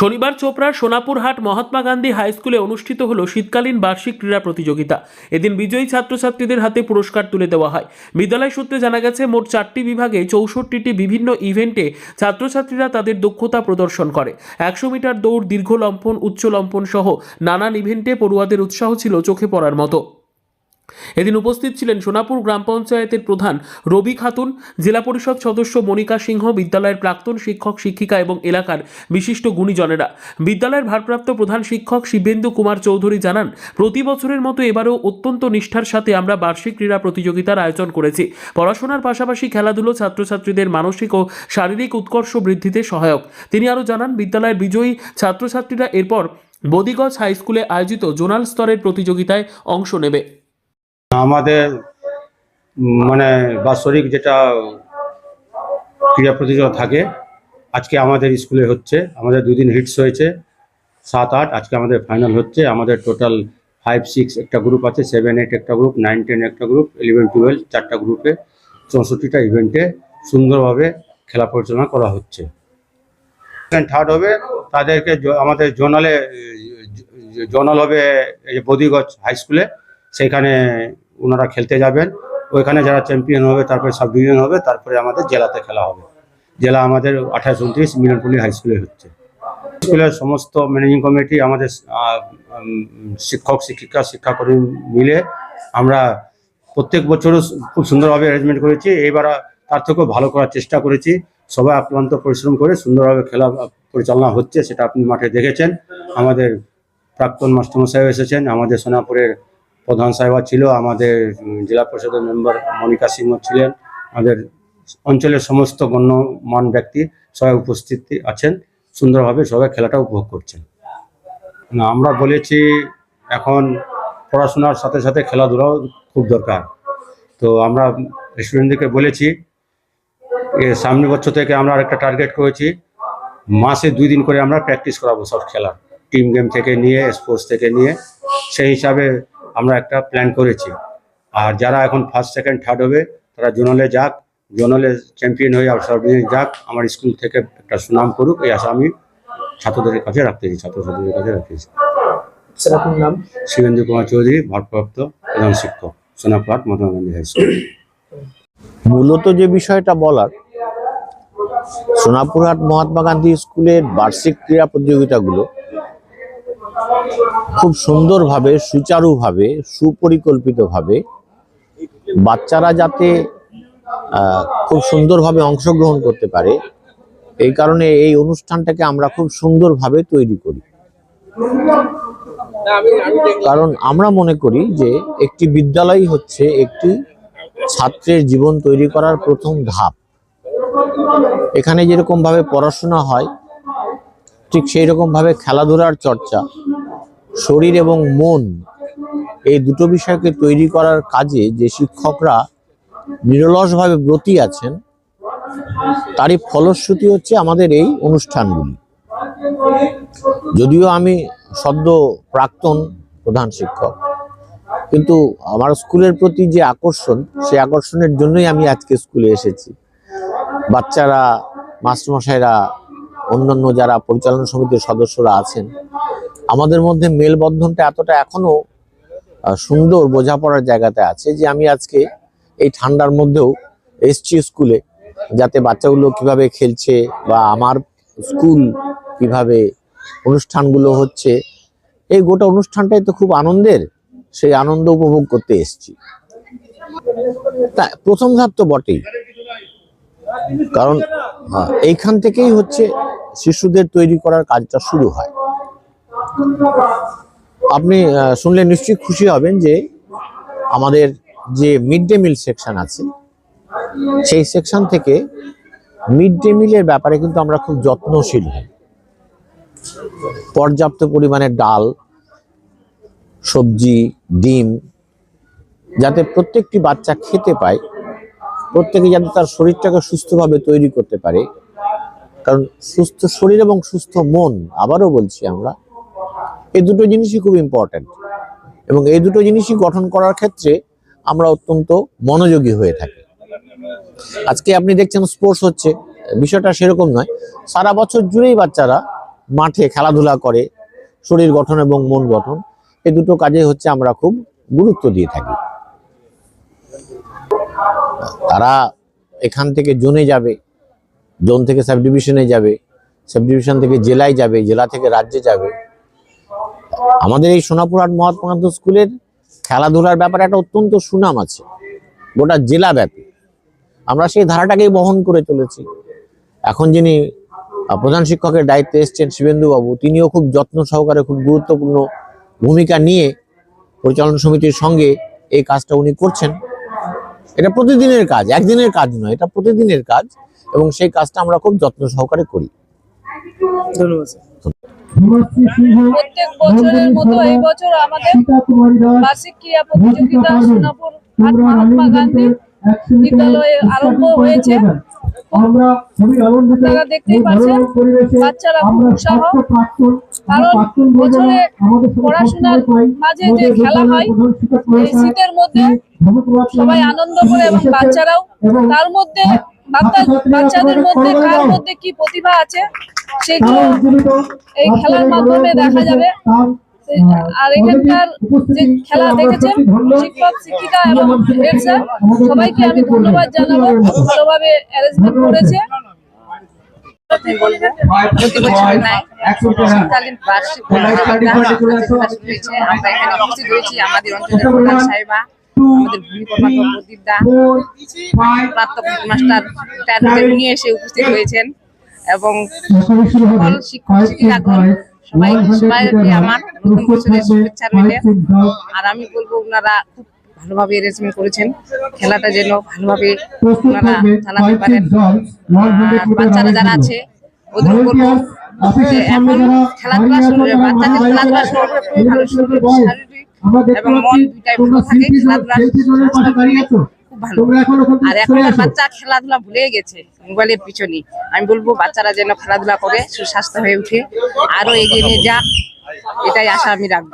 শনিবার চোপড়ার সোনাপুরহাট মহাত্মা গান্ধী হাই স্কুলে অনুষ্ঠিত হল শীতকালীন বার্ষিক ক্রীড়া প্রতিযোগিতা। এদিন বিজয়ী ছাত্রছাত্রীদের হাতে পুরস্কার তুলে দেওয়া হয়। বিদ্যালয় সূত্রে জানা গেছে, মোট চারটি বিভাগে চৌষট্টিটি বিভিন্ন ইভেন্টে ছাত্রছাত্রীরা তাদের দক্ষতা প্রদর্শন করে। একশো মিটার দৌড়, দীর্ঘ লম্ফন উচ্চ লম্ফন সহ নানান ইভেন্টে পড়ুয়াদের উৎসাহ ছিল চোখে পড়ার মতো। এদিন উপস্থিত ছিলেন সোনাপুর গ্রাম পঞ্চায়েতের প্রধান রবি খাতুন, জেলা পরিষদ সদস্য মনিকা সিংহ, বিদ্যালয়ের প্রাক্তন শিক্ষক, শিক্ষিকা এবং এলাকার বিশিষ্ট গুণীজনেরা। বিদ্যালয়ের ভারপ্রাপ্ত প্রধান শিক্ষক শিবেন্দু কুমার চৌধুরী জানান, প্রতি বছরের মতো এবারও অত্যন্ত নিষ্ঠার সাথে আমরা বার্ষিক ক্রীড়া প্রতিযোগিতার আয়োজন করেছি। পড়াশোনার পাশাপাশি খেলাধুলো ছাত্রছাত্রীদের মানসিক ও শারীরিক উৎকর্ষ বৃদ্ধিতে সহায়ক। তিনি আরও জানান, বিদ্যালয়ের বিজয়ী ছাত্রছাত্রীরা এরপর বদিগজ হাই স্কুলে আয়োজিত জোনাল স্তরের প্রতিযোগিতায় অংশ নেবে। আমাদের মানে বাৎসরিক যেটা ক্রীড়া প্রতিযোগিতা থাকে, আজকে আমাদের স্কুলে হচ্ছে, আমাদের দুদিন হিটস হয়েছে, সাত, আট, আজকে আমাদের ফাইনাল হচ্ছে, আমাদের টোটাল ফাইভ সিক্স একটা গ্রুপ আছে সেভেন এইট একটা গ্রুপ নাইন টেন একটা গ্রুপ ইলেভেন টুয়েলভ চারটা গ্রুপে চৌষট্টিটা ইভেন্টে সুন্দরভাবে খেলা পরিচালনা করা হচ্ছে। থার্ড হবে, তাদেরকে আমাদের জোনালে জোনাল হবে বদিগঞ্জ হাই স্কুলে সেখানে ওনারা খেলতে যাবেন। ওইখানে যারা চ্যাম্পিয়ন হবে, তারপরে সাব ডিভিশন হবে, তারপরে আমাদের জেলাতে খেলা হবে। জেলা আমাদের আঠাশ, উনত্রিশ মিলনপুলি হাই স্কুলে হচ্ছে। স্কুলের সমস্ত ম্যানেজিং কমিটি আমাদের শিক্ষক, শিক্ষিকা, শিক্ষাকর্মী মিলে আমরা প্রত্যেক বছরও খুব সুন্দরভাবে অ্যারেঞ্জমেন্ট করেছি। এবার তার থেকেও ভালো করার চেষ্টা করেছি। সবাই আক্রান্ত পরিশ্রম করে সুন্দরভাবে খেলা পরিচালনা হচ্ছে, সেটা আপনি মাঠে দেখেছেন। আমাদের প্রাক্তন মাস্টারমশাইও এসেছেন, আমাদের সোনাপুরের প্রধান সাহেবা ছিল, আমাদের জেলা পরিষদের মেম্বার মনিকা সিংহ ছিলেন, আমাদের অঞ্চলের সমস্ত গণ্যমান ব্যক্তি সবাই উপস্থিত আছেন, সুন্দরভাবে সবাই খেলাটা উপভোগ করছেন। আমরা বলেছি, এখন পড়াশোনার সাথে সাথে খেলাধুলাও খুব দরকার। তো আমরা স্টুডেন্টদেরকে বলেছি সামনের বছর থেকে আমরা আরেকটা টার্গেট করেছি, মাসে দুই দিন করে আমরা প্র্যাকটিস করাবো সব খেলার টিম গেম থেকে নিয়ে স্পোর্টস থেকে নিয়ে, সেই হিসাবে আমরা একটা প্ল্যান করেছি। আর যারা এখন ফার্স্ট সেকেন্ড থার্ড হবে তারা জোনালে যাক জোনালে চ্যাম্পিয়ন হয়ে আর সর্বজনীন যাক আমার স্কুল থেকে একটা সুনাম করুক এই আশা আমি ছাত্রদের কাছে রাখতেছি ছাত্রছাত্রীদের কাছে রাখতেছি আপনার নাম? শিবেন্দ্র কুমার চৌধুরী ভারপ্রাপ্ত প্রধান শিক্ষক সোনাপাট মহাত্মা গান্ধী হাই স্কুল। মূলত যে বিষয়টা বলার সোনাপুরহাট মহাত্মা গান্ধী স্কুলের বার্ষিক ক্রীড়া প্রতিযোগিতাগুলো খুব সুন্দরভাবে, সুচারুভাবে, সুপরিকল্পিতভাবে বাচ্চারা যাতে খুব সুন্দরভাবে অংশগ্রহণ করতে পারে, এই কারণে এই অনুষ্ঠানটাকে আমরা খুব সুন্দরভাবে তৈরি করি। কারণ আমরা মনে করি যে একটি বিদ্যালয় হচ্ছে একটি ছাত্রের জীবন তৈরি করার প্রথম ধাপ। এখানে যেরকম ভাবে পড়াশোনা হয়, ঠিক সেই রকম ভাবে খেলাধুলার চর্চা শরীর এবং মন এই দুটো বিষয়কে তৈরি করার কাজে যে শিক্ষকরা নিরলসভাবে ব্রতী আছেন, তারই ফলশ্রুতি হচ্ছে আমাদের এই অনুষ্ঠানগুলি। যদিও আমি সদ্য প্রাক্তন প্রধান শিক্ষক, কিন্তু আমার স্কুলের প্রতি যে আকর্ষণ, সেই আকর্ষণের জন্যই আমি আজকে স্কুলে এসেছি। বাচ্চারা, মাস্টারমশাইরা, অন্যান্য যারা পরিচালনা সমিতির সদস্যরা আছেন আমাদের মধ্যে মেলবন্ধনটা এতটা এখনও সুন্দর বোঝাপড়ার জায়গাতে আছে যে আমি আজকে এই ঠান্ডার মধ্যেও এসছি স্কুলে যাতে বাচ্চাগুলো কীভাবে খেলছে বা আমার স্কুল কীভাবে অনুষ্ঠানগুলো হচ্ছে এই গোটা অনুষ্ঠানটাই তো খুব আনন্দের সেই আনন্দ উপভোগ করতে এসছি। তা প্রথম ধাপ তো বটেই। কারণ আহ, এইখান থেকেই হচ্ছে শিশুদের তৈরি করার কাজটা শুরু হয়। আপনি শুনলে নিশ্চয়ই খুশি হবেন যে আমাদের যে মিড ডে মিল সেকশন আছে, সেই সেকশন থেকে মিড ডে মিলের ব্যাপারে কিন্তু আমরা খুব যত্নশীল হই। পর্যাপ্ত পরিমাণে ডাল, সবজি, ডিম, যাতে প্রত্যেকটি বাচ্চা খেতে পায়, প্রত্যেকে যাতে তার শরীরটাকে সুস্থভাবে তৈরি করতে পারে। কারণ সুস্থ শরীর এবং সুস্থ মন, আবারও বলছি আমরা এই দুটো জিনিসই খুব ইম্পর্ট্যান্ট এবং এই দুটো জিনিসই গঠন করার ক্ষেত্রে আমরা অত্যন্ত মনোযোগী হয়ে থাকি। আজকে আপনি দেখছেন স্পোর্টস হচ্ছে, বিষয়টা সেরকম নয়। সারা বছর জুড়েই বাচ্চারা মাঠে খেলাধুলা করে, শরীর গঠন এবং মন গঠন, এই দুটো কাজে হচ্ছে আমরা খুব গুরুত্ব দিয়ে থাকি। তারা এখান থেকে জোনে যাবে, জোন থেকে সাব ডিভিশনে যাবে সাব ডিভিশন থেকে জেলায় যাবে, জেলা থেকে রাজ্যে যাবে। আমাদের এই সোনাপুর সোনাপুরহাট মহাত্মা স্কুলের খেলাধুলার ব্যাপারে একটা অত্যন্ত সুনাম আছে। গোটা জেলা ব্যাপী আমরা সেই ধারাটাকেই বহন করে চলেছি। এখন যিনি প্রধান শিক্ষকের দায়িত্বে এসছেন শিবেন্দুবাবু, তিনিও খুব যত্ন সহকারে খুব গুরুত্বপূর্ণ ভূমিকা নিয়ে পরিচালনা সমিতির সঙ্গে এই কাজটা উনি করছেন। এটা প্রতিদিনের কাজ, একদিনের কাজ নয়, এটা প্রতিদিনের কাজ এবং সেই কাজটা আমরা খুব যত্ন সহকারে করি। ধন্যবাদ। প্রত্যেক বছরের মতো এই বছর আমাদের বার্ষিক ক্রীড়া প্রতিযোগিতা সোনাপুর মহাত্মা গান্ধী বিদ্যালয়ে আরম্ভ হয়েছে। আপনারা দেখতেই পাচ্ছেন বাচ্চারা খুব উৎসাহ। কারণ বছরে পড়াশোনার মাঝে যে খেলা হয় এই শীতের মধ্যে সবাই আনন্দ করে এবং বাচ্চারাও তার মধ্যে বাচ্চাদের মধ্যে কার মধ্যে কি প্রতিভা আছে সেগুলো এই খেলার মাধ্যমে দেখা যাবে আর এখানকার যে খেলা দেখেছেন শিক্ষক শিক্ষিকা এবং হেড স্যার সবাইকে আমি ধন্যবাদ জানাব ভালোভাবে অ্যারেঞ্জমেন্ট করেছে শীতকালীন বার্ষিক আমরা এখানে উপস্থিত হয়েছি আমাদের অঞ্চলের প্রধান সাহেবা আমাদের নিয়ে এসে উপস্থিত হয়েছেন এবং শিক্ষক সবাই আমার আর আমি বলব ওনারা খুব ভালোভাবে অ্যারেঞ্জমেন্ট করেছেন। খেলাটা যেন ভালোভাবে ওনারা চালাতে পারেন। আর বাচ্চারা যারা আছে, ওদের বলব এখন খেলাধুলা শুরু বাচ্চাদের খেলাধুলা শুরু ভালো শরীর এবং মন দুইটাই ভালো থাকে খেলাধুলা খুব ভালো। আর এখনকার বাচ্চা খেলাধুলা ভুলে গেছে মোবাইলের পিছনে আমি বলব বাচ্চারা যেন খেলাধুলা করে সুস্বাস্থ্য হয়ে উঠে আরও এগিয়ে নিয়ে যাক এটাই আশা আমি রাখব।